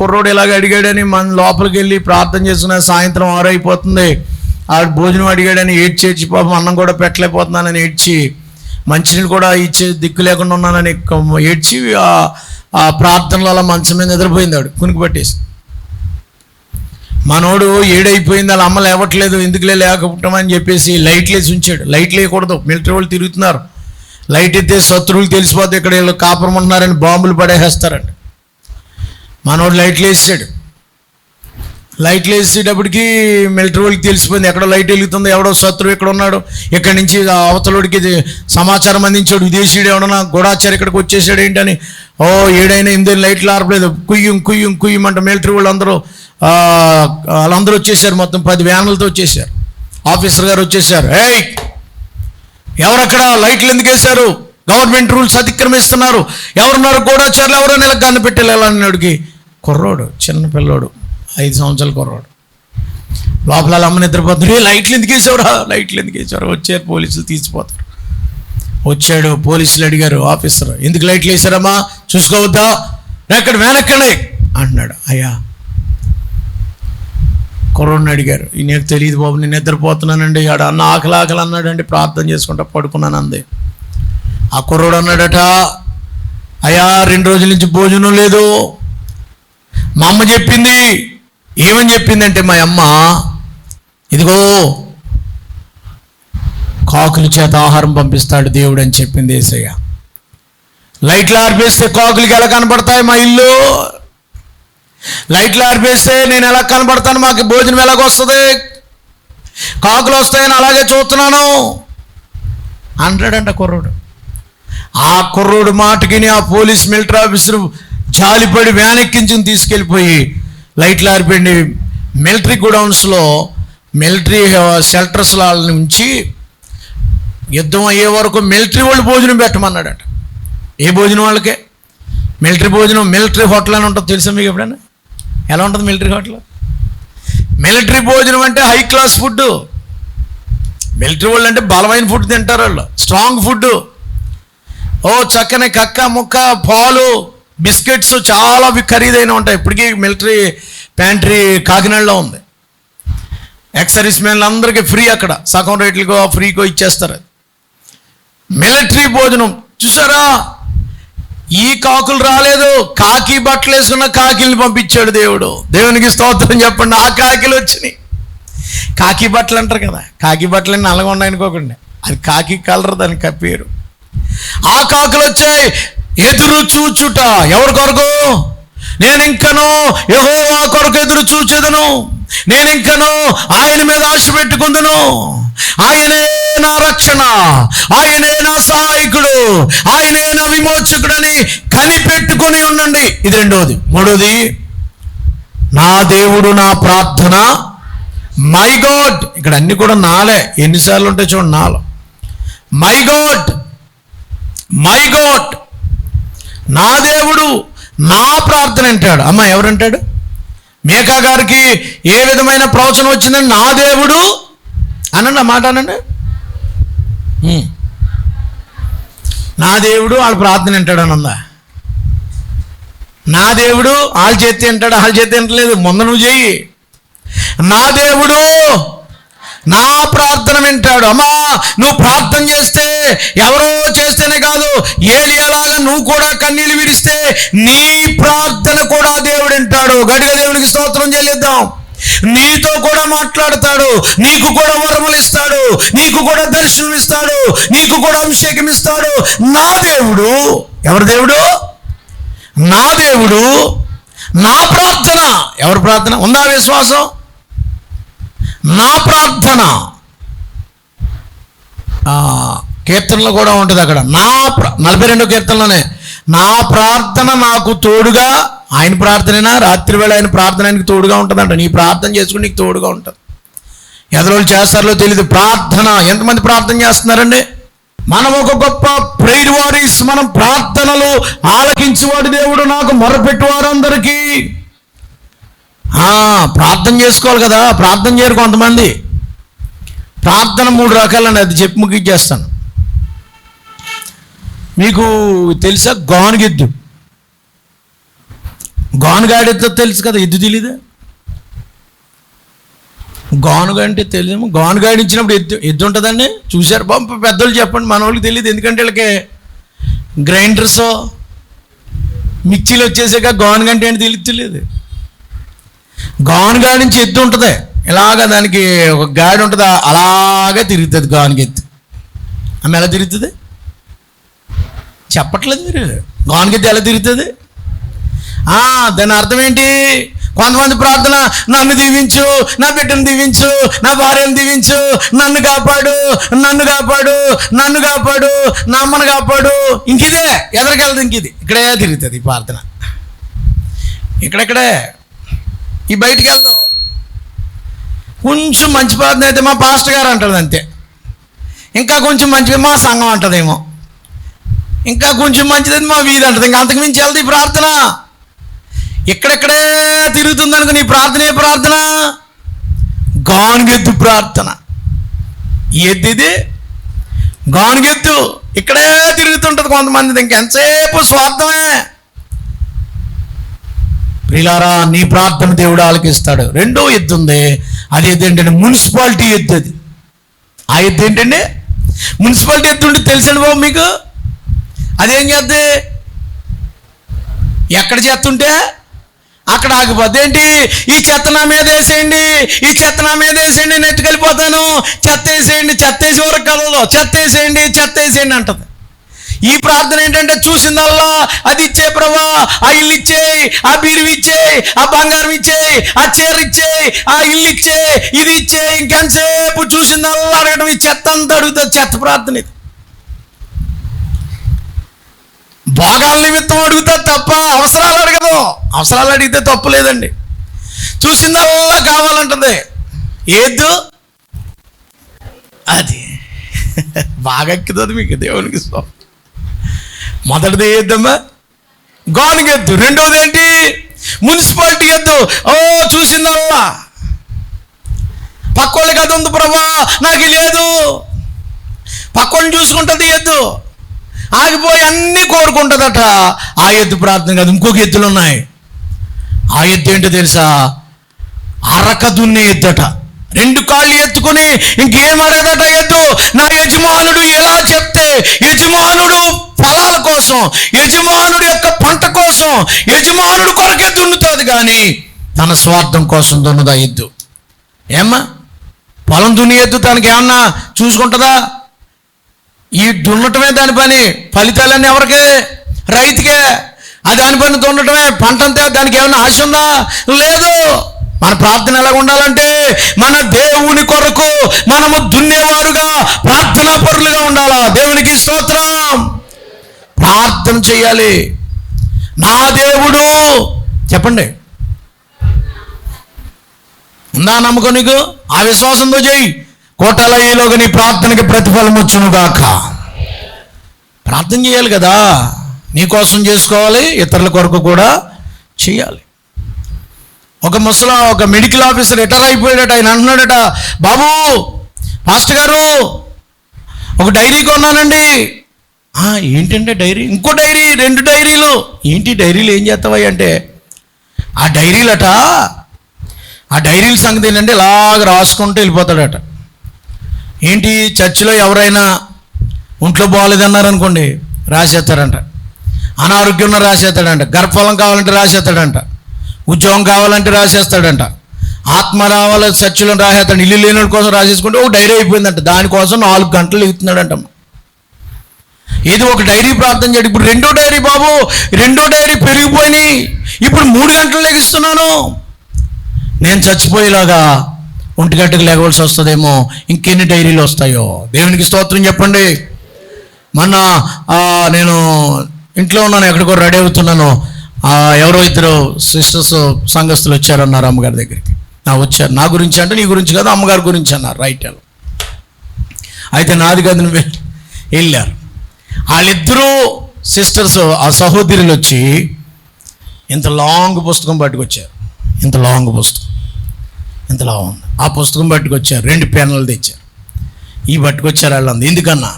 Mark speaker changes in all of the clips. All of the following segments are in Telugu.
Speaker 1: కుర్రోడు ఇలాగ అడిగాడని మన లోపలికి వెళ్ళి ప్రార్థన చేస్తున్న సాయంత్రం ఆరు అయిపోతుంది భోజనం అడిగాడని ఏడ్చి ఏడ్చి పాపం అన్నం కూడా పెట్టలేకపోతున్నానని ఏడ్చి మంచినీళ్ళు కూడా ఇచ్చే దిక్కు లేకుండా ఉన్నానని ఏడ్చి ఆ- ప్రార్థనలో అలా మంచం మీద నిద్రపోయింది ఆవిడ కునికి పట్టేసి. మనోడు ఏడైపోయింది అలా అమ్మ లేవట్లేదు ఎందుకులే లేకపోవటమని చెప్పేసి లైట్లు వేసి ఉంచాడు. లైట్లు వేయకూడదు మిలిటరీ వాళ్ళు తిరుగుతున్నారు. లైట్ ఎత్తే శత్రువులు తెలిసిపోతే ఇక్కడ వీళ్ళు కాపురం ఉంటున్నారని బాంబులు పడేసేస్తారండి మనోడు లైట్లు వేసాడు లైట్లు వేసేటప్పటికి మిలిటరీ వాళ్ళకి తెలిసిపోయింది ఎక్కడో లైట్ వెలుగుతుంది ఎవడో శత్రువు ఇక్కడ ఉన్నాడు ఇక్కడి నుంచి అవతలుడికి అవతలోడికి ఇది సమాచారం అందించాడు విదేశీయుడు ఎవడన్నా గూఢాచారి ఇక్కడికి వచ్చేసాడు ఏంటని ఓ ఏడైనా ఎనిమిది లైట్లు ఆరపలేదు కుయ్యం కుయ్యం కుయ్యం అంటే మిలిటరీ వాళ్ళందరూ అందరూ వాళ్ళందరూ వచ్చేసారు మొత్తం పది వ్యాన్లతో వచ్చేసారు. ఆఫీసర్ గారు వచ్చేసారు ఏయ్! ఎవరక్కడ లైట్లు ఎందుకు వేశారు? గవర్నమెంట్ రూల్స్ అతిక్రమిస్తున్నారు. ఎవరున్నారు? గూఢాచారులు ఎవరో నెలకు కన్ను ఎలా అడిగి కుర్రోడు చిన్న పిల్లోడు ఐదు సంవత్సరాల కుర్రోడు. లోపల అమ్మ నిద్రపోతున్నాడు "ఏ, లైట్లు ఎందుకు వేసావురా? లైట్లు ఎందుకు వేసారు వచ్చారు పోలీసులు తీసిపోతారు. వచ్చాడు పోలీసులు అడిగారు ఆఫీసర్ ఎందుకు లైట్లు వేసారమ్మా? చూసుకోవద్దా? ఎక్కడ వెనక్కడే అంటున్నాడు. అయ్యా కుర్రోడిని అడిగారు. ఈ తెలియదు బాబు నేను నిద్రపోతున్నానండి. ఆడ అన్న ఆకలి ఆకలి అన్నాడండి ప్రార్థన చేసుకుంటా పడుకున్నాను అంది. ఆ కుర్రోడు అన్నాడట అయ్యా రెండు రోజుల నుంచి భోజనం లేదు. మా అమ్మ చెప్పింది. ఏమని చెప్పిందంటే మా అమ్మ ఇదిగో కాకుల చేత ఆహారం పంపిస్తాడు దేవుడు అని చెప్పింది ఏసయ్య. లైట్లు ఆర్పేస్తే కాకులకి ఎలా కనపడతాయి మా ఇల్లు? లైట్లు ఆర్పేస్తే నేను ఎలా కనబడతాను మాకు భోజనం ఎలాగొస్తుంది కాకులు వస్తాయని అలాగే చూస్తున్నాను. అంటాడంట కుర్రోడు. ఆ కుర్రోడు మాటకి ఆ పోలీస్ మిలిటరీ ఆఫీసర్ జాలిపడి వ్యానెక్కించుని తీసుకెళ్ళిపోయి లైట్లు ఆరిపోయింది మిలిటరీ గోడౌన్స్లో మిలిటరీ షెల్టర్స్ నుంచి యుద్ధం అయ్యే వరకు మిలిటరీ వాళ్ళు భోజనం పెట్టమన్నాడట. ఏ భోజనం వాళ్ళకే? మిలిటరీ భోజనం మిలిటరీ హోటల్ అని ఉంటుంది తెలుసా మీకు ఎప్పుడైనా? ఎలా ఉంటుంది మిలిటరీ హోటల్? మిలిటరీ భోజనం అంటే హై క్లాస్ ఫుడ్ మిలిటరీ వాళ్ళు అంటే బలమైన ఫుడ్ తింటారు వాళ్ళు. స్ట్రాంగ్ ఫుడ్ ఓ చక్కని కక్క ముక్క పాలు బిస్కెట్స్ చాలా ఖరీదైన ఉంటాయి. ఇప్పటికీ మిలిటరీ ప్యాంట్రీ కాకినాడలో ఉంది. ఎక్స్ సర్వీస్ మెన్లు అందరికీ ఫ్రీ అక్కడ. సగం రేట్లకో ఫ్రీకో ఇచ్చేస్తారు. మిలిటరీ భోజనం. చూసారా? ఈ కాకులు రాలేదు. కాకి బట్టలు వేసుకున్న కాకిల్ని పంపించాడు దేవుడు. దేవునికి స్తోత్రం చెప్పండి. ఆ కాకిలు వచ్చినాయి. కాకి బట్టలు అంటారు కదా. కాకి బట్టలు నల్లగా ఉన్నాయి అనుకోకండి అది కాకి కలర్ దానికి ఆ పేరు ఆ కాకులు వచ్చాయి. ఎదురు చూచుట ఎవరి కొరకు? నేను ఇంకను ఎహో ఆ కొరకు ఎదురు చూచెదను. నేను ఇంకను ఆయన మీద ఆశ పెట్టుకుందును. ఆయనే నా రక్షణ ఆయనే నా సహాయకుడు ఆయనే నా విమోచకుడని కనిపెట్టుకొని ఉండండి. ఇది రెండోది. మూడోది నా దేవుడు నా ప్రార్థన. మై గాడ్ ఇక్కడ అన్ని కూడా నాలే. ఎన్నిసార్లు ఉంటాయి చూడండి నాలో. మై గాడ్ మై గాడ్ నా దేవుడు నా ప్రార్థన అంటాడు. అమ్మ ఎవరంటాడు? మేకా గారికి ఏ విధమైన ప్రవచనం వచ్చిందని నా దేవుడు అనండి ఆ మాట అనండి. నా దేవుడు వాళ్ళ ప్రార్థన వింటాడు అనందా. నా దేవుడు వాళ్ళ చేతి వింటాడు వాళ్ళ చేతి వింటలేదు ముందు నువ్వు చెయ్యి. నా దేవుడు నా ప్రార్థన వింటాడు. అమ్మా నువ్వు ప్రార్థన చేస్తే ఎవరో చేస్తేనే కాదు ఏలియాల నువ్వు కూడా కన్నీళ్ళు విడిస్తే నీ ప్రార్థన కూడా దేవుడు వింటాడు. గడిగ దేవుడికి స్తోత్రం చెల్లిద్దాం. నీతో కూడా మాట్లాడతాడు. నీకు కూడా వరములు ఇస్తాడు. నీకు కూడా దర్శనం ఇస్తాడు. నీకు కూడా అభిషేకం ఇస్తాడు. నా దేవుడు ఎవరి దేవుడు? నా దేవుడు నా ప్రార్థన. ఎవరు ప్రార్థన? ఉందా విశ్వాసం? నా ప్రార్థన. కీర్తనలో కూడా ఉంటుంది అక్కడ. నా నలభై రెండో కీర్తనలోనే. నా ప్రార్థన నాకు తోడుగా ఆయన ప్రార్థనైనా రాత్రి వేళ ఆయన ప్రార్థన ఆయనకి తోడుగా ఉంటుందంట. నీ ప్రార్థన చేసుకుని నీకు తోడుగా ఉంటుంది ఎదరోళ్ళు చేస్తారో తెలియదు ప్రార్థన ఎంతమంది ప్రార్థన చేస్తున్నారండి? మనం ఒక గొప్ప ప్రైడ్ వారీస్ మనం ప్రార్థనలు ఆలకించేవాడు దేవుడు నాకు మొరపెట్టు వారందరికీ. ప్రార్థన చేసుకోవాలి కదా. ప్రార్థన చేయరు కొంతమంది. ప్రార్థన మూడు రకాలండి అది చెప్పి ముగించేస్తాను. మీకు తెలుసా? గానుగెద్దు గానుగాడితో తెలుసు కదా ఎద్దు తెలీదా? గానుగా అంటే తెలియదు గానుగాడి ఎద్దు ఎద్దు ఉంటుందండి. చూశారు పంప పెద్దోళ్ళు చెప్పండి మన వాళ్ళకి తెలియదు ఎందుకంటే వీళ్ళకి గ్రైండర్స్ మిక్సీలు వచ్చేసాక గానుగా అంటే ఏంటి తెలియదు తెలియదు గానుగా నుంచి ఎద్దు ఉంటుంది. ఇలాగ దానికి ఒక గాడి ఉంటుంది అలాగే తిరుగుతుంది గానుగ ఎత్తు ఆమె ఎలా తిరుగుతుంది? చెప్పట్లేదు మీరు. గానుగెత్తి ఎలా తిరుగుతుంది? ఆ, దాని అర్థం ఏంటి? కొంతమంది ప్రార్థన నన్ను దీవించు నా బిడ్డను దీవించు నా భార్యను దీవించు నన్ను కాపాడు నన్ను కాపాడు నన్ను కాపాడు నా అమ్మను కాపాడు. ఇంకిదే ఎదరికెళ్ళదు ఇంకిది. ఇక్కడే తిరుగుతుంది ఈ ప్రార్థన. ఇక్కడెక్కడే? ఈ బయటికి వెళ్దాం కొంచెం మంచి ప్రార్థన అయితే మా పాస్టర్ గారు అంటాడు అంతే. ఇంకా కొంచెం మంచిగా మా సంఘం అంటదేమో. ఇంకా కొంచెం మంచిది మా వీధి అంటది ఇంకా అంతకుమించి వెళ్తే ఈ ప్రార్థన. ఎక్కడెక్కడే తిరుగుతుందనుకో నీ ప్రార్థన ఏ ప్రార్థన? గానుగెత్తు ప్రార్థన. ఈ గానుగెత్తు. ఇక్కడే తిరుగుతుంటుంది కొంతమంది. ఇంకెంతసేపు స్వార్థమే? ప్రిలారా నీ ప్రార్థన దేవుడు ఆలకిస్తాడు. రెండో ఎద్దు ఉంది. అది ఎద్దు ఏంటంటే మున్సిపాలిటీ ఎద్దు అది. ఆ ఎద్దు ఏంటండి మున్సిపాలిటీ ఎద్దు ఉంటే తెలుసండి బాబు మీకు? అదేం చేద్ది? ఎక్కడ చేస్తుంటే అక్కడ ఆగిపోద్ది. ఏంటి? ఈ చెత్త నా మీద వేసేయండి ఈ చెత్త నా మీద వేసేయండి నెట్టుకెళ్ళిపోతాను చెత్త వేసేయండి చెత్త వేసే వరకు కలలో చెత్త వేసేయండి చెత్త వేసేయండి అంటది. ఈ ప్రార్థన ఏంటంటే చూసిందల్లా? అది ఇచ్చే ప్రభా ఆ ఇల్లు ఇచ్చేయి ఆ బీరువి ఇచ్చేయి ఆ బంగారం ఇచ్చేయి ఆ చీర ఇచ్చేయి ఆ ఇల్లు ఇచ్చేయి ఇది ఇచ్చేయి. ఇంకెంతసేపు చూసిందల్లా అడగడం ఈ చెత్త అంతా అడుగుతుంది. చెత్త ప్రార్థన ఇది. భోగాల నిమిత్తం అడుగుతా తప్ప అవసరాలు అడగదు. అవసరాలు అడిగితే తప్పు లేదండి. చూసిందల్లా కావాలంటుంది. ఏద్దు? అది. బాగా ఎక్కుతుంది మీకు దేవునికి స్వామి మొదటిది ఏద్దమ్మా? గోనికి ఎద్దు రెండవది ఏంటి? మున్సిపాలిటీ ఎద్దు ఓ చూసిందల్లా పక్కోళ్ళకి అది ఉంది ప్రభా నాకు లేదు. పక్కోళ్ళని చూసుకుంటుంది ఎద్దు ఆగిపోయి అన్నీ కోరుకుంటుందట. ఆ ఎద్దు ప్రార్థన కాదు ఇంకొక ఎద్దులు ఉన్నాయి. ఆ ఎద్దు ఏంటో తెలుసా? అరక దున్నే ఎద్దట. రెండు కాళ్ళు ఎత్తుకుని ఇంకేం అడగదట ఎద్దు? నా యజమానుడు ఎలా చెప్తే యజమానుడు ఫలాల కోసం యజమానుడు యొక్క పంట కోసం యజమానుడు కొరకే దున్నుతుంది కానీ తన స్వార్థం కోసం దున్నదా ఎద్దు? ఏమ్మా? పొలం దున్ని ఎద్దు తనకి ఏమన్నా చూసుకుంటుందా? ఈ దున్నటమే దాని పని. ఫలితాలన్నీ ఎవరికే? రైతుకే. ఆ దాని పని దున్నటమే. పంట దానికి ఏమైనా ఆశ ఉందా? లేదు. మన ప్రార్థన ఎలా ఉండాలంటే మన దేవుని కొరకు మనము దున్నేవారుగా ప్రార్థనా పరులుగా ఉండాలా? దేవునికి స్తోత్రం. ప్రార్థన చేయాలి. నా దేవుడు. చెప్పండి. ఉందా నమ్మకం నీకు? ఆ విశ్వాసంతో చేయి. కోటలయ్యలోకి నీ ప్రార్థనకి ప్రతిఫలం వచ్చును గాక ప్రార్థన చేయాలి కదా. నీ కోసం చేసుకోవాలి ఇతరుల కొరకు కూడా చేయాలి. ఒక ముసలా ఒక మెడికల్ ఆఫీసర్ రిటైర్ అయిపోయాడట. ఆయన అంటున్నాడట బాబు మాస్టర్ గారు ఒక డైరీ కొన్నానండి. ఏంటంటే డైరీ? ఇంకో డైరీ రెండు డైరీలు. ఏంటి డైరీలు ఏం చేస్తావా అంటే ఆ డైరీలట ఆ డైరీల సంగతి ఏంటంటే ఇలాగ రాసుకుంటూ వెళ్ళిపోతాడట. ఏంటి చర్చిలో ఎవరైనా ఒంట్లో బాగాలేదన్నారనుకోండి రాసేస్తాడంట. అనారోగ్యం ఉన్న రాసేస్తాడంట. గర్భఫలం కావాలంటే రాసేస్తాడంట. ఉద్యోగం కావాలంటే రాసేస్తాడంట. ఆత్మ రావాలి చర్చిలో రాసేస్తాడు ఇల్లు లేని కోసం రాసేసుకుంటే ఒక డైరీ అయిపోయిందంట. దానికోసం నాలుగు గంటలు ఎగుతున్నాడంట ఏదో ఒక డైరీ ప్రార్థన చేయడం. ఇప్పుడు రెండో డైరీ బాబు రెండో డైరీ పెరిగిపోయినాయి. ఇప్పుడు మూడు గంటలు లెగిస్తున్నాను. నేను చచ్చిపోయేలాగా ఒంటి లేవలసి వస్తుందేమో? ఇంకెన్ని డైరీలు వస్తాయో? దేవునికి స్తోత్రం చెప్పండి. మొన్న నేను ఇంట్లో ఉన్నాను ఎక్కడికో రెడీ అవుతున్నాను. ఎవరో ఇద్దరు సిస్టర్స్ సంఘస్థులు వచ్చారన్నారు అమ్మగారి దగ్గరికి. నా వచ్చారు. నా గురించి అంటే నీ గురించి కాదు అమ్మగారి గురించి అన్నారు రైట్ అయితే నాది కాదు నువ్వు వెళ్ళారు. వాళ్ళిద్దరూ సిస్టర్స్ ఆ సహోదరులు వచ్చి ఇంత లాంగ్ పుస్తకం పట్టుకొచ్చారు. ఇంత లాంగ్ పుస్తకం. ఇంత ఉంది? ఆ పుస్తకం పట్టుకొచ్చారు రెండు పెన్నులు తెచ్చారు. ఈ పట్టుకొచ్చారు వాళ్ళంది ఎందుకన్నా?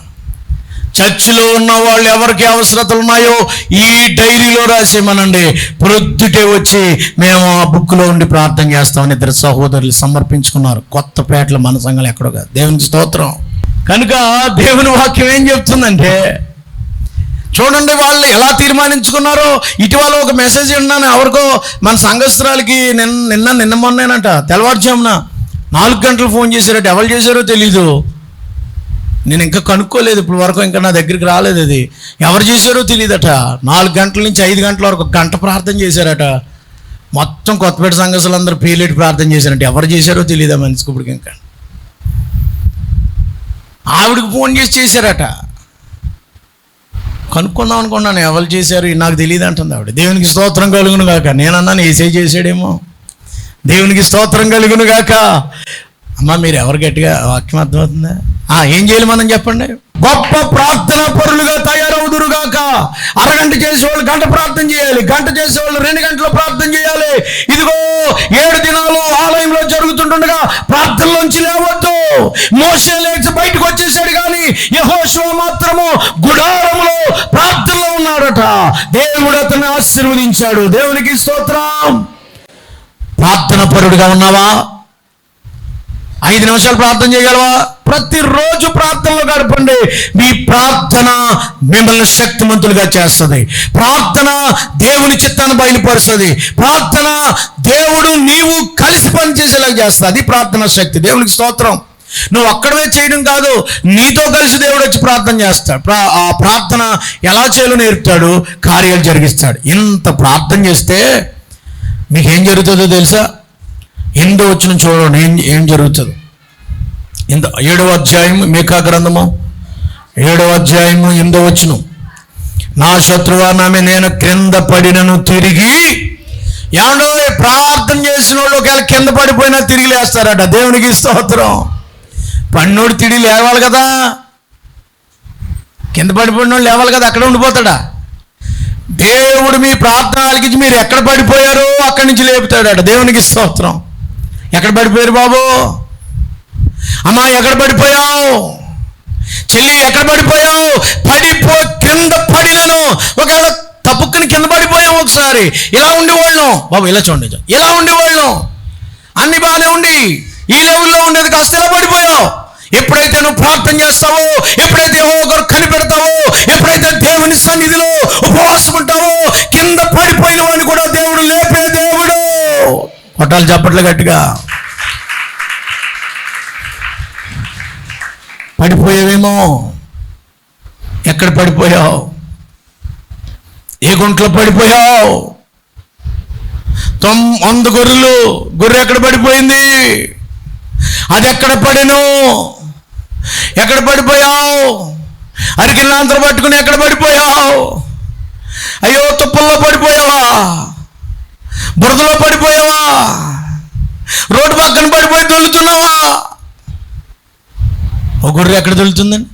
Speaker 1: చర్చిలో ఉన్న వాళ్ళు ఎవరికి అవసరతలు ఉన్నాయో ఈ డైరీలో రాసేమనండి ప్రొద్దుటే వచ్చి మేము ఆ బుక్లో ఉండి ప్రార్థన చేస్తామని ఇద్దరు సహోదరులు సమర్పించుకున్నారు. కొత్తపేటలో మన సంఘాలు ఎక్కడో కాదు. దేవునికి స్తోత్రం. కనుక దేవుని వాక్యం ఏం చెప్తుందంటే చూడండి వాళ్ళు ఎలా తీర్మానించుకున్నారో. ఇటీవల ఒక మెసేజ్ విన్నాను ఎవరికో మన సంఘస్థురాలకి నిన్న నిన్న నిన్న మొన్నేనంట తెల్లవారుజామున నాలుగు గంటలు ఫోన్ చేశారట ఎవరు చేశారో తెలీదు. నేను ఇంకా కనుక్కోలేదు ఇప్పుడు వరకు ఇంకా నా దగ్గరికి రాలేదు అది. ఎవరు చేశారో తెలియదట నాలుగు గంటల నుంచి ఐదు గంటల వరకు గంట ప్రార్థన చేశారట. మొత్తం కొత్తపేట సంఘస్థులు అందరూ పేలేటి ప్రార్థన చేశారంటే. ఎవరు చేశారో తెలియదా మనిషికి ఇప్పుడు ఇంకా. ఆవిడకి ఫోన్ చేసి చేశారట. కనుక్కుందాం అనుకున్నాను ఎవరు చేశారు నాకు తెలియదు అంటుంది ఆవిడ. దేవునికి స్తోత్రం కలుగును గాక. నేనన్నాను ఏసే చేసాడేమో దేవునికి స్తోత్రం కలుగును గాక. అమ్మా మీరు ఎవరు గట్టిగా వాక్యం అర్థమవుతుందా? ఆ, ఏం చేయాలి మనం చెప్పండి? గొప్ప ప్రార్థన పరులుగా తయారవుదురుగాక అరగంట చేసేవాళ్ళు గంట ప్రార్థన చేయాలి. గంట చేసేవాళ్ళు రెండు గంటలు ప్రార్థన చేయాలి. ఇదిగో ఏడు దినాలు ఆలయంలో జరుగుతుండగా ప్రార్థనలోంచి లేవద్దు. మోసే లేచి బయటకు వచ్చేసాడు కానీ యహోశివ మాత్రము గుడారములో ప్రార్థనలో ఉన్నాడట. దేవుడు అతన్ని ఆశీర్వదించాడు. దేవునికి స్తోత్రం. ప్రార్థన పరుడుగా ఉన్నావా? ఐదు నిమిషాలు ప్రార్థన చేయగలవా? ప్రతిరోజు ప్రార్థనలో గడపండి. మీ ప్రార్థన మిమ్మల్ని శక్తిమంతులుగా చేస్తుంది. ప్రార్థన దేవుని చిత్తాన్ని బయలుపరుస్తుంది. ప్రార్థన దేవుడు నీవు కలిసి పనిచేసేలాగా చేస్తుంది. అది ప్రార్థన శక్తి. దేవునికి స్తోత్రం. నువ్వు అక్కడవే చేయడం కాదు నీతో కలిసి దేవుడు వచ్చి ప్రార్థన చేస్తాడు. ప్రా- ఆ ప్రార్థన ఎలా చేయాలో నేర్పుతాడు కార్యాలు జరిగిస్తాడు. ఇంత ప్రార్థన చేస్తే మీకేం జరుగుతుందో తెలుసా? ఎందు వచ్చిన చూడండి ఏం ఏం జరుగుతుంది. ఇంత ఏడవ అధ్యాయము మీకా గ్రంథము. ఏడవ అధ్యాయము ఎందో వచ్చును నా శత్రువానామె నేను క్రింద పడినను తిరిగి ఏమండో ప్రార్థన చేసిన వాళ్ళు ఒకవేళ కింద పడిపోయినా తిరిగి లేస్తారట. దేవునికి స్తోత్రం. పన్నోడు తిరిగి లేవాలి కదా. కింద పడిపోయిన వాళ్ళు లేవాలి కదా అక్కడ ఉండిపోతాడా. దేవుడు మీ ప్రార్థన ఆలకించి మీరు ఎక్కడ పడిపోయారో అక్కడి నుంచి లేపుతాడట. దేవునికి స్తోత్రం. ఎక్కడ పడిపోయారు బాబు? అమ్మా ఎక్కడ పడిపోయావు? చెల్లి ఎక్కడ పడిపోయావు? పడిపో కింద పడినను. ఒకవేళ తప్పుకుని కింద పడిపోయావు ఒకసారి. ఇలా ఉండేవాళ్ళం బాబు ఇలా చూడండి ఇలా ఉండేవాళ్ళం అన్ని బాగానే ఉండి ఈ లెవెల్లో ఉండేది కాస్త ఇలా పడిపోయావు. ఎప్పుడైతే నువ్వు ప్రార్థన చేస్తావో ఎప్పుడైతే ఒకరు కనిపెడతావో ఎప్పుడైతే దేవుని సన్నిధిలో ఉపవాసం ఉంటావో కింద పడిపోయిన వాడిని కూడా దేవుడు లేపే దేవుడు. కొట్టాలి చప్పట్లు గట్టిగా. పడిపోయావేమో? ఎక్కడ పడిపోయావు? ఏ గుంట్లో పడిపోయావు? తొమ్ వంద గొర్రెలు గొర్రె ఎక్కడ పడిపోయింది? అది ఎక్కడ పడిను? ఎక్కడ పడిపోయావు? అరికిల్లాంతరం పట్టుకుని ఎక్కడ పడిపోయావు? అయ్యో తుప్పల్లో పడిపోయావా? బురదలో పడిపోయావా రోడ్డు పక్కన పడిపోయి తొలుతున్నావా ఒక గొర్రె ఎక్కడ తొలుతుందండి?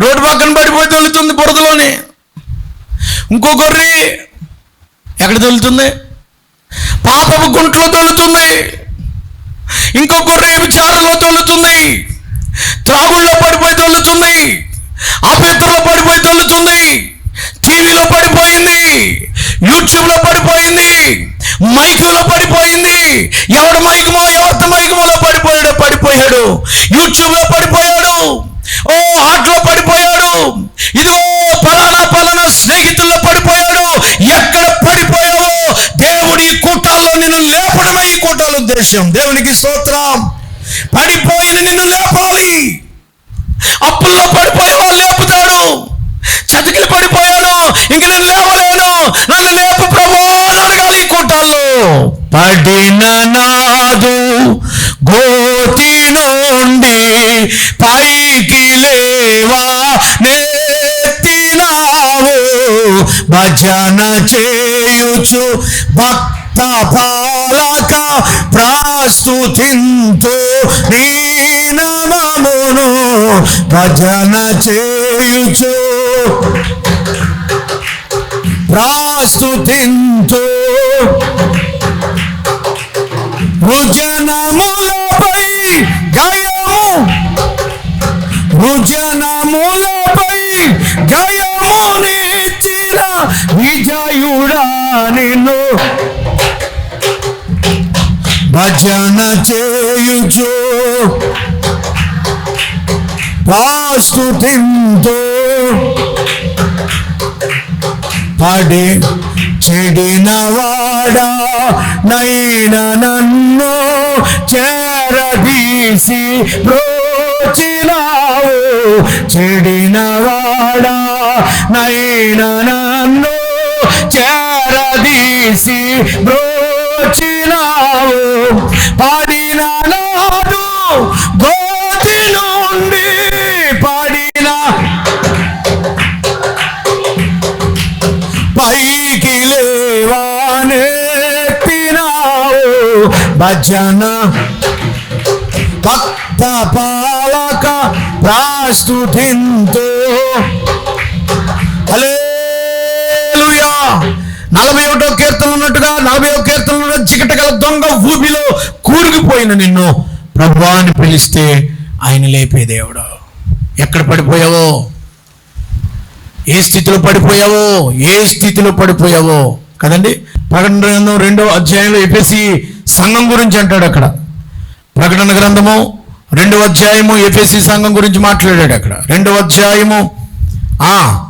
Speaker 1: రోడ్డు పక్కన పడిపోయి తొలుతుంది బురదలోనే. ఇంకో గొర్రె ఎక్కడ తొలుతుంది? పాపపు గుంట్లో తొలుతుంది. ఇంకో గొర్రె విచారంలో తొలుతుంది. త్రాగుల్లో పడిపోయి తొలుతుంది. అపవిత్రలో పడిపోయి తొలుతుంది. టీవీలో పడిపోయింది. యూట్యూబ్లో పడిపోయింది. మైకులో పడిపోయింది. ఎవడు మైకుమో ఎవరి మైకుమోలో పడిపోయాడు పడిపోయాడు. యూట్యూబ్లో పడిపోయాడు. ఓ హాట్లో పడిపోయాడు. ఇదిగో పలానా పలానా స్నేహితుల్లో పడిపోయాడు. ఎక్కడ పడిపోయావో దేవుడి కూటాల్లో నిన్ను లేపడమే ఈ కూటాల ఉద్దేశం దేవునికి స్తోత్రం. పడిపోయిన నిన్ను లేపాలి. అప్పుల్లో పడిపోయావో లేపుతాడు. చతికిలు పడిపోయాను ఇంక నేను లేవలే నన్ను లేపు ప్రభు అని అడగాలి ఈ కూటాల్లో పడిన నాదు గోతి నుండి పైకి లేవా? నెత్తినావు. భజన చేయుచు భక్త పాలక ప్రాస్తుతింతు నీ నామమును భజన చేయుచు ప్రాస్తుతింతు భుజనములపై గాయము. భుజనములపై జయమునిచ్చిన విజయుడా నిన్ను భజన చేయుచు పాస్తుతింతో పడి చెడినవా వాడా నైన నన్ను చేరదీసి బ్రోచినావు. చెడిన వాడా నైన నన్ను చేరదీసి బ్రో భజన. భక్త పాలక ప్రాస్తుతింతో. హలేలుయా నలభై ఒకటో కీర్తన ఉన్నట్టుగా నలభై ఒక కీర్తన చికట గల దొంగ ఊబిలో కూరుకుపోయిన నిన్ను ప్రభువాన్ని పిలిస్తే ఆయన లేపే దేవుడు. ఎక్కడ పడిపోయావో? ఏ స్థితిలో పడిపోయావో? ఏ స్థితిలో పడిపోయావో? కదండి? ప్రకటన రెండో అధ్యాయంలో ఎపిసి సంఘం గురించి అంటాడు అక్కడ. ప్రకటన గ్రంథము రెండవ అధ్యాయము ఎఫ్ఎస్సి సంఘం గురించి మాట్లాడాడు అక్కడ. రెండవ అధ్యాయము ఆ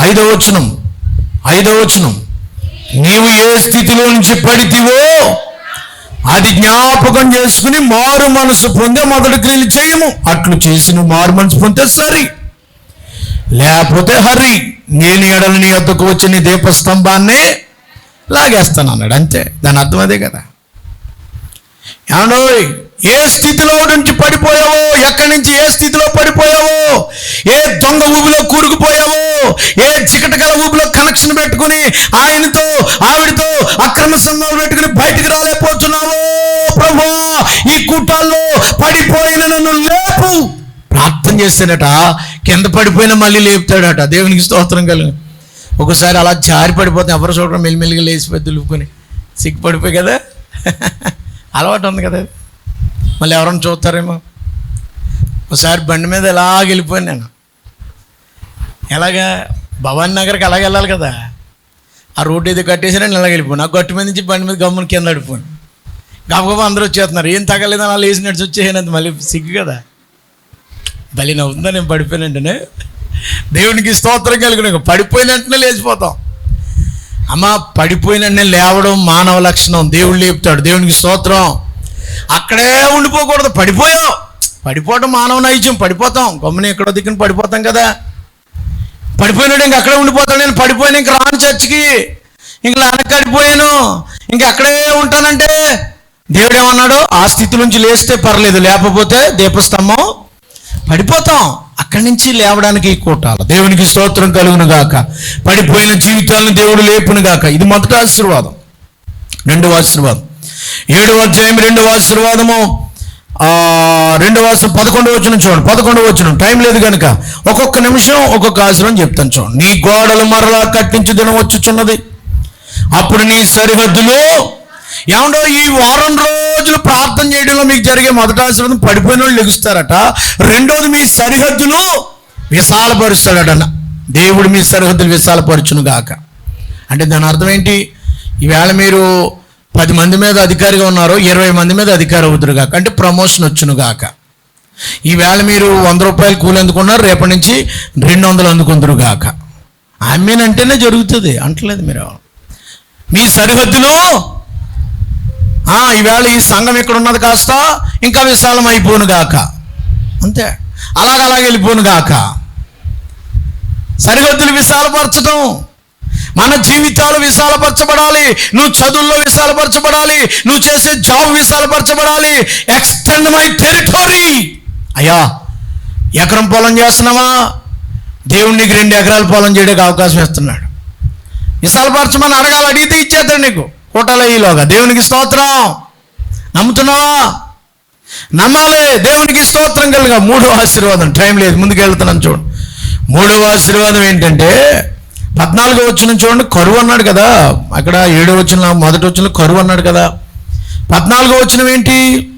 Speaker 1: ఐదవ వచనం ఐదవ వచనం. నీవు ఏ స్థితిలో నుంచి పడితివో అది జ్ఞాపకం చేసుకుని మారు మనసు పొందే మొదటి క్రియలు చేయము. అట్లు చేసి నువ్వు మారు మనసు పొందే సరి. లేకపోతే హరి నేను ఎడల నీ వద్దకు వచ్చి నీ దీపస్తంభాన్ని లాగేస్తాను అన్నాడు అంతే. దాని అర్థం అదే కదా. ఏమండోయ్ ఏ స్థితిలో నుంచి పడిపోయావో? ఎక్కడి నుంచి ఏ స్థితిలో పడిపోయావో? ఏ దొంగ ఊబిలో కూరుకుపోయావో? ఏ చికటగల ఊబిలో కనెక్షన్ పెట్టుకుని ఆయనతో ఆవిడతో అక్రమ సంబంధాలు పెట్టుకుని బయటికి రాలేకపోతున్నావో? ప్రభా ఈ కూటాల్లో పడిపోయిన నన్ను లేపు. ప్రార్థన చేస్తాడట కింద పడిపోయిన మళ్ళీ లేపుతాడట. దేవునికి స్తోత్రం కలుగు. ఒకసారి అలా జారి పడిపోతే ఎవరు చూడడం మెల్లిమెల్లిగా లేచిపోయి దులుపుకొని. సిగ్గుపడిపోయి కదా. అలవాటు ఉంది కదా. మళ్ళీ ఎవరైనా చూస్తారేమో? ఒకసారి బండి మీద ఎలా వెళ్ళిపోయాను నేను. ఎలాగా? భవానీ నగర్కి అలాగ వెళ్ళాలి కదా. ఆ రోడ్డు ఏదో కట్టేసి నేను ఇలాగ వెళ్ళిపోయాను. ఆ గట్టు మీద నుంచి బండి మీద గమ్మున కింద పడిపోయాను. గబగబా అందరూ వచ్చేస్తున్నారు. ఏం తగలేదని అలా వేసి నడిచి వచ్చేసాను మళ్ళీ సిగ్గు కదా. బలి నవ్వుందా నేను పడిపోయినంటేనే దేవునికి స్తోత్రం కలిగిన. పడిపోయిన వెంటనే లేచిపోతాం. అమ్మ పడిపోయిన లేవడం మానవ లక్షణం. దేవుడు లేపుతాడు. దేవునికి స్తోత్రం. అక్కడే ఉండిపోకూడదు. పడిపోయాం పడిపోవడం మానవ నైజ్యం పడిపోతాం. గమ్మున ఎక్కడో దిక్కున పడిపోతాం కదా. పడిపోయినాడు ఇంక అక్కడే ఉండిపోతాను నేను పడిపోయాను. ఇంక రాను చర్చికి. ఇంక వెనకడిపోయాను ఇంక అక్కడే ఉంటానంటే దేవుడు ఏమన్నాడు ఆ స్థితి నుంచి లేస్తే పర్లేదు. లేకపోతే దీపస్తంభం. పడిపోతాం. అక్కడి నుంచి లేవడానికి ఈ దేవునికి స్తోత్రం కలుగును గాక. పడిపోయిన జీవితాలను దేవుడు లేపును గాక. ఇది మొదటి ఆశీర్వాదం. రెండవ ఆశీర్వాదం. ఏడవ అధ్యాయం రెండవ ఆశీర్వాదము. రెండవ పదకొండు వచ్చిన చూడండి. పదకొండు వచ్చిన టైం లేదు కనుక ఒక్కొక్క నిమిషం ఒక్కొక్క ఆశీర్వాదం చెప్తాను చూడండి. నీ గోడలు మరలా కట్టించు దినం వచ్చుచున్నది అప్పుడు నీ సరిహద్దులో ఏమండో ఈ వారం రోజులు ప్రార్థన చేయడంలో మీకు జరిగే మొదటి ఆశీర్వాదం పడిపోయిన వాళ్ళు లెగుస్తారట. రెండోది మీ సరిహద్దులు విశాలపరుస్తాడట. దేవుడు మీ సరిహద్దులు విశాలపరచును గాక అంటే దాని అర్థం ఏంటి? ఈవేళ మీరు పది మంది మీద అధికారిగా ఉన్నారు ఇరవై మంది మీద అధికారి అవుతురు గాక అంటే ప్రమోషన్ వచ్చును గాక ఈవేళ మీరు వంద రూపాయలు కూలి అందుకున్నారు రేపటి నుంచి రెండు వందలు అందుకుందరు గాక ఆమెనంటేనే జరుగుతుంది. అంటలేదు మీరు. మీ సరిహద్దులు ఈవేళ ఈ సంఘం ఇక్కడ ఉన్నది కాస్త ఇంకా విశాలం అయిపోను గాక. అంతే. అలాగ అలాగ వెళ్ళిపోను గాక. సరిహద్దులు విశాలపరచడం మన జీవితాలు విశాలపరచబడాలి. నువ్వు చదువుల్లో విశాలపరచబడాలి. నువ్వు చేసే జాబ్ విశాలపరచబడాలి. ఎక్స్టెండ్ మై టెరిటరీ అయ్యా ఎకరం పొలం చేస్తున్నావా? దేవుడు నీకు రెండు ఎకరాల పొలం చేయడానికి అవకాశం ఇస్తున్నాడు. విశాలపరచమని అడగాలి అడిగితే ఇచ్చేద్దాడు నీకు. ఈలోగా దేవునికి స్తోత్రం. నమ్ముతున్నావా? నమ్మాలి. దేవునికి స్తోత్రం కలుగా మూడవ ఆశీర్వాదం. టైం లేదు. ముందుకు వెళ్తున్నాను చూడండి మూడవ ఆశీర్వాదం ఏంటంటే పద్నాలుగో వచ్చిన చూడండి కరువు అన్నాడు కదా. అక్కడ ఏడో వచ్చిన మొదటి వచ్చిన కరువు అన్నాడు కదా. పద్నాలుగో వచ్చిన ఏంటి?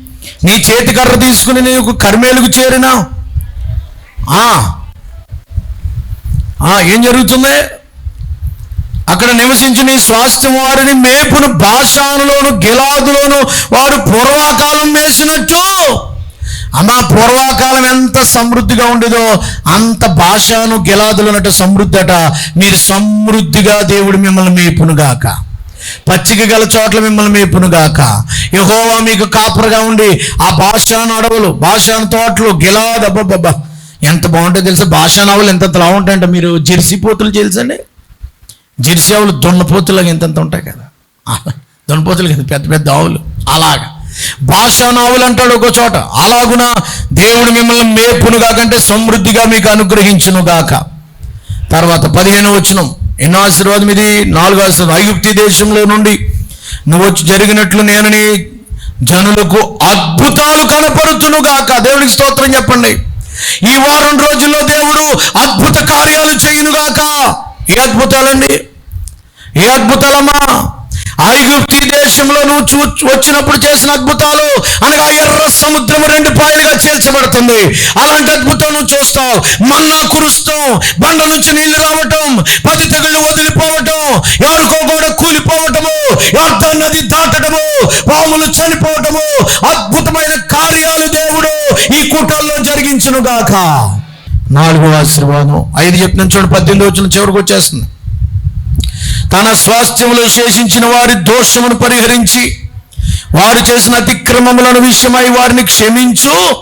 Speaker 1: నీ చేతి కర్ర తీసుకుని నీకు కర్మేలుకు చేరినా? ఏం జరుగుతుంది? అక్కడ నివసించిన ఈ స్వాస్థ్యం వారిని మేపును భాషానులోను గిలాదులోను వారు పూర్వకాలం వేసినట్టు. అమ్మా పూర్వకాలం ఎంత సమృద్ధిగా ఉండేదో అంత భాషను గిలాదులనట సమృద్ధి అట. మీరు సమృద్ధిగా దేవుడు మిమ్మల్ని మేపునుగాక పచ్చిక గల చోట్ల మిమ్మల్ని మేపునుగాక యహోవా మీకు కాపరగా ఉండి ఆ భాషాను అడవులు భాషాను తోటలు గిలాద్ అబ్బబ్బబ్బా. ఎంత బాగుంటుందో తెలుసా? భాషాను అడవులు ఎంత ఎలా ఉంటాయంట మీరు? జెర్సీ పోతులు తెలుసండి జెర్సీ ఆవులు దున్నపోతులాగా ఇంతంత ఉంటాయి కదా. ఆ, దున్నపోతులు కదా పెద్ద పెద్ద ఆవులు. అలాగా. భాషాను ఆవులు అంటాడు ఒక చోట. అలాగున దేవుడు మిమ్మల్ని మేపునుగా కంటే సమృద్ధిగా మీకు అనుగ్రహించును గాక తర్వాత పదిహేను వచనం. ఎన్నో ఆశీర్వాదం ఇది? నాలుగో ఆశీర్వాదం. ఐగుప్తి దేశంలో నుండి నువ్వు వచ్చి జరిగినట్లు నేను నీ జనులకు అద్భుతాలు కనపరుచునుగాక. దేవుడికి స్తోత్రం చెప్పండి. ఈ వారం రోజుల్లో దేవుడు అద్భుత కార్యాలు చేయునుగాక. ఏ అద్భుతాలండి? ఏ అద్భుతాలమ్మా? ఐగుప్తి దేశంలో నువ్వు చూ వచ్చినప్పుడు చేసిన అద్భుతాలు అనగా ఎర్ర సముద్రం రెండు పాయలుగా చేర్చబడుతుంది అలాంటి అద్భుతం నువ్వు చూస్తావు. మన్నా కురుస్తాం బండ నుంచి నీళ్ళు రావటం పది తెగుళ్ళు వదిలిపోవటం ఎవరికో కూడా కూలిపోవటము ఎవరితో నది దాటటము పాములు చనిపోవటము అద్భుతమైన కార్యాలు దేవుడు ఈ కూటల్లో జరిగించునుగాక. నాలుగో ఆశీర్వాదం. ఐదు చెప్పిన చూడు పద్దెనిమిది వచ్చిన చివరికి వచ్చేస్తుంది. తన స్వాస్థ్యములో శేషించిన వారి దోషమును పరిహరించి వారు చేసిన అతిక్రమములను విషయమై వారిని క్షమించు.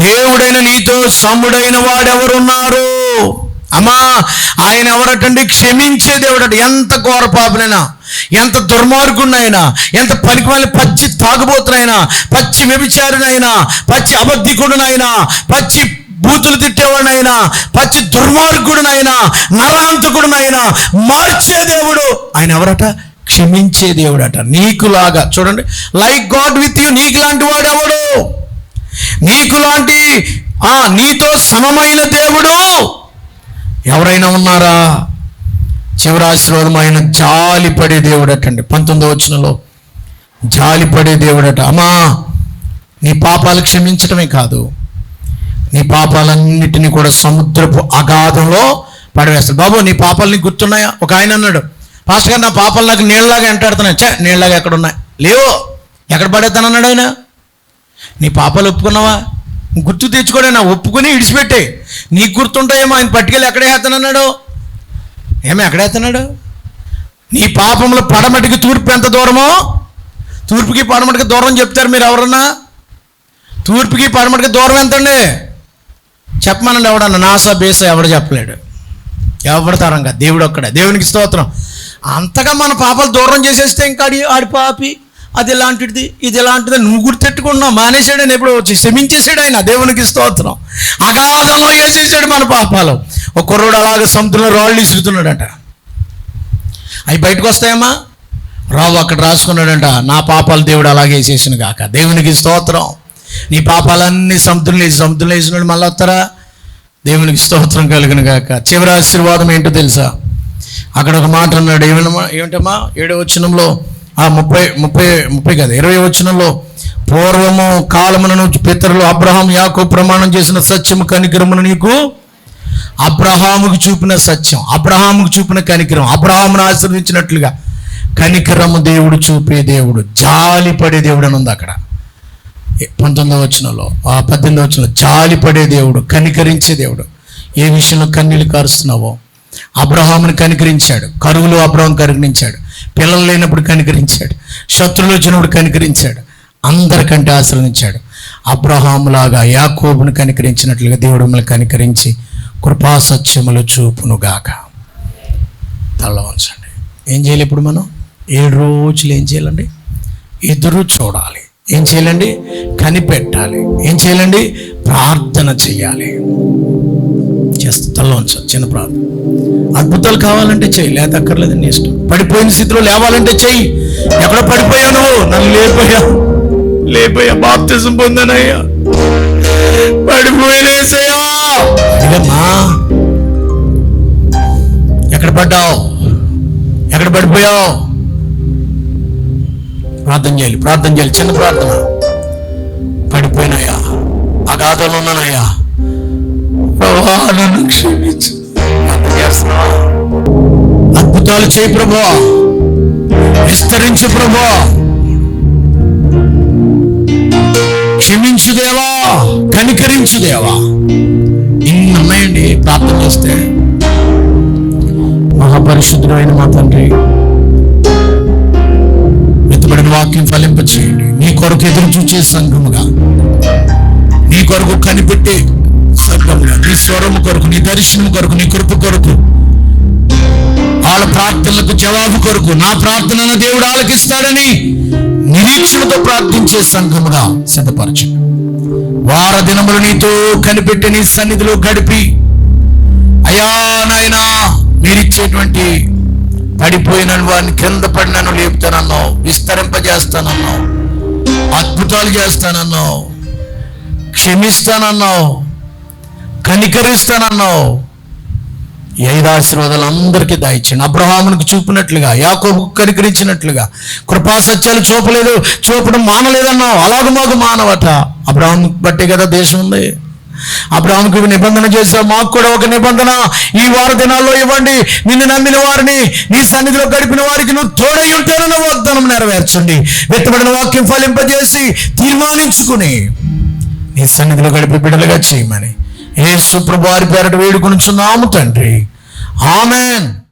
Speaker 1: దేవుడైన నీతో సముడైన వాడెవరున్నారు? అమ్మా ఆయన ఎవరటండి? క్షమించే దేవుడట. ఎంత ఘోర పాపనైనా ఎంత దుర్మార్గునైనా ఎంత పనికి పచ్చి తాగుబోతునైనా పచ్చి వ్యభిచారునైనా పచ్చి అబద్ధికుడునైనా పచ్చి బూతులు తిట్టేవాడినైనా పచ్చి దుర్మార్గుడినైనా నరాంతకుడినైనా మార్చే దేవుడు ఆయన ఎవరట? క్షమించే దేవుడట. నీకులాగా చూడండి లైక్ గాడ్ విత్ యూ నీకు లాంటి వాడు ఎవడు నీకు లాంటి ఆ నీతో సమమైన దేవుడు ఎవరైనా ఉన్నారా? చివరి ఆశీర్వాదం ఆయన జాలిపడే దేవుడటండి. పంతొమ్మిదో వచనంలో జాలిపడే దేవుడట. అమ్మా నీ పాపాలు క్షమించటమే కాదు. నీ పాపాలన్నిటినీ కూడా సముద్రపు అగాధంలో పడవేస్తాడు. బాబు నీ పాపాలు నీకు గుర్తున్నాయా? ఒక ఆయన అన్నాడు పాస్టర్ గారు నా పాపాలు నాకు నీళ్ళలాగా వెంటాడుతున్నాయి చే నీళ్ళలాగా ఎక్కడ ఉన్నాయి లేవు. ఎక్కడ పడేస్తానన్నాడు ఆయన. నీ పాపాలు ఒప్పుకున్నావా? గుర్తు తెచ్చుకోడైనా ఒప్పుకొని ఇడిచిపెట్టే. నీకు గుర్తుంటాయేమో ఆయన పట్టుకెళ్ళి ఎక్కడ వేస్తానన్నాడు ఏమో ఎక్కడ వేస్తున్నాడు? నీ పాపములు పడమటికి తూర్పు ఎంత దూరమో తూర్పుకి పడమటికి దూరం చెప్తారు మీరు ఎవరన్నా? తూర్పుకి పడమటికి దూరం ఎంతండి చెప్పమనండి ఎవడన్నా? నాసా బేస ఎవడు చెప్పలేడు. ఎవడు తరంగా? దేవుడు ఒక్కడే. దేవునికి స్తోత్రం. అంతగా మన పాపాలు దూరం చేసేస్తే ఇంకా ఆడి ఆడి పాపి అది ఇలాంటిది ఇది ఇలాంటిది నువ్వు గుర్తెట్టుకున్నావు. మానేశాడు ఆయన ఎప్పుడు వచ్చి క్షమించేసాడు ఆయన. దేవునికి స్తోత్రం. అగాధంలో వేసేసాడు మన పాపాలు. ఒక కుర్రోడు అలాగ సముద్రంలో రాళ్ళు ఇసురుతున్నాడట. అవి బయటకు వస్తాయమ్మా? రావు అక్కడ రాసుకున్నాడంట నా పాపాలు దేవుడు అలాగే వేసేసిన కాక దేవునికి స్తోత్రం. నీ పాపాలన్నీ సముద్రంలో వేసి సముద్రంలో వేసినాడు మళ్ళీ వస్తారా? దేవునికి స్తోత్రం కలిగిన గాక. చివరి ఆశీర్వాదం ఏంటో తెలుసా? అక్కడ ఒక మాట అన్నాడు. ఏమన్నా ఏమిటమ్మా? ఏడో వచనంలో ఆ ముప్పై ముప్పై ముప్పై కాదు ఇరవై వచనంలో పూర్వము కాలమునను పితరులు అబ్రహాం యాకో ప్రమాణం చేసిన సత్యము కనికరమును నీకు అబ్రహాముకు చూపిన సత్యం అబ్రహాముకు చూపిన కనికరం అబ్రహామును ఆశీర్వదించినట్లుగా కనికరము దేవుడు చూపే దేవుడు జాలిపడే దేవుడు అని ఉంది అక్కడ. పంతొమ్మిదవ వచనంలో ఆ పద్దెనిమిదవ వచనంలో జాలిపడే దేవుడు కనికరించే దేవుడు. ఏ విషయంలో కన్నీళ్ళు కారుస్తున్నావో? అబ్రహాముని కనికరించాడు కరువులో అబ్రహం కనికరించాడు పిల్లలు లేనప్పుడు కనికరించాడు శత్రువులు వచ్చినప్పుడు కనికరించాడు అందరికంటే ఆశ్రయించాడు అబ్రహాములాగా యాకోబుని కనికరించినట్లుగా దేవుడు మిమ్మల్ని కనికరించి కృపాసత్యములు చూపునుగాక. తల ఉంచండి. ఏం చేయాలి ఇప్పుడు మనం? ఏడు రోజులు ఏం చేయాలండి? ఎదురు చూడాలి. ఏం చేయాలండి? కనిపెట్టాలి. ఏం చేయాలండి? ప్రార్థన చేయాలి. చేస్తా తల్ల ఉంచాలి చిన్న ప్రార్థన. అద్భుతాలు కావాలంటే చెయ్యి లేదా అక్కర్లేదు నీ ఇష్టం. పడిపోయిన స్థితిలో లేవాలంటే చెయ్యి ఎక్కడ పడిపోయావు నన్ను లేపోయా లేపోయా బాప్తిజం పొందానయ్యా. పడిపోయినేసయ్యా ఎక్కడ పడ్డావు? ఎక్కడ పడిపోయావు? ప్రార్థన చేయాలి ప్రార్థన చేయాలి. చిన్న ప్రార్థన. పడిపోయినాయా? అగాధంలో ఉన్నానయ్యా ప్రభా నన్ను క్షమించు. చేస్తున్నావా? అద్భుతాలు చేయి ప్రభా. విస్తరించు ప్రభా. క్షమించు దేవా. కనికరించు దేవా. ఇన్ని ఉన్నాయండి ప్రార్థన చేస్తే. మహాపరిశుద్ధుడు అయిన మా తండ్రి ఎదురు చూచే సంఘముగా నీ కొరకు కనిపెట్టే సంఘముగా నీ స్వరము కొరకు నీ దర్శనం కొరకు నీ కృప కొరకు వాళ్ళ ప్రార్థనలకు జవాబు కొరకు నా ప్రార్థనను దేవుడు ఆలకిస్తాడని నిరీక్షణతో ప్రార్థించే సంఘముగా సిద్ధపరచు. వార దినములు నీతో కనిపెట్టి నీ సన్నిధిలో గడిపి అయా నాయనా మీరిచ్చేటువంటి పడిపోయిన వారిని కింద పడినను లేపుతానన్నావు విస్తరింపజేస్తానన్నావు. అద్భుతాలు చేస్తానన్నావు. క్షమిస్తానన్నావు. కనికరిస్తానన్నావు. ఈ ఐదు ఆశీర్వాదాలు అందరికీ దాయిచ్చింది. అబ్రహామునికి చూపినట్లుగా యాకోబు కనికరించినట్లుగా కృపా సత్యాలు చూపలేదు చూపడం మానలేదన్నావు. అలాగ మాకు మానవట. అబ్రహాం బట్టే కదా దేశం ఉంది. అబ్రాహ్మకు నిబంధన చేశావు మాకు కూడా ఒక నిబంధన. ఈ వార దినాల్లో ఇవ్వండి. నిన్ను నమ్మిన వారిని నీ సన్నిధిలో గడిపిన వారికి నువ్వు తోడై ఉంటానన్న వాగ్దానం నెరవేర్చండి. వెత్తబడిన వాక్యం ఫలింపజేసి తీర్మానించుకుని నీ సన్నిధిలో గడిపి బిడ్డలుగా చేయమని. ఏ సుప్రభు వారి పేరట వేడుకొని చున్నాము తండ్రి. ఆమెన్.